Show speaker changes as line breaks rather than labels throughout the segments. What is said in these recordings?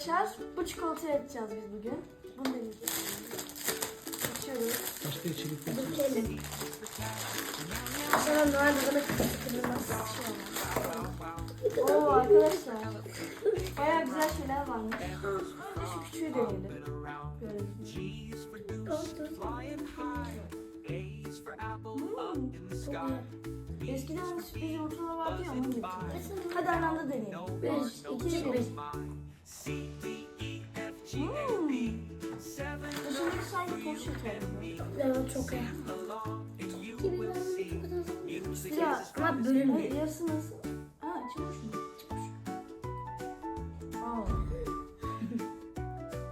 Arkadaşlar bu çikolatayı açacağız biz bugün. Bunu deneyeceğiz. Açıyoruz.
Başka içerik yok.
Dökelim. Sonra Noel Baba'nın kırılmaz.
Oo arkadaşlar. Baya güzel şeyler varmış. Şu küçüğü deneyelim. Hmm. Eskiden sürpriz yumurtalar vardı ya onun gibi. Hadi aynı anda deneyelim.
5, 2, 1.
Toz şeker gibi.
Evet çok iyi.
Ya
Ama bölünmüyor.
yarısı nasıl? Ha mu? İçi boş. Aa.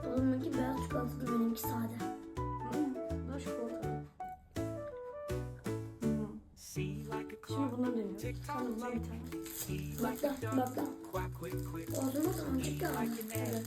Onunki beyaz çikolatalı benimki sade.
Hmm. Hmm. Şimdi bunları deniyoruz. De bundan bir tane.
Bak da bak da. Ağzıma kancık geldi. Evet.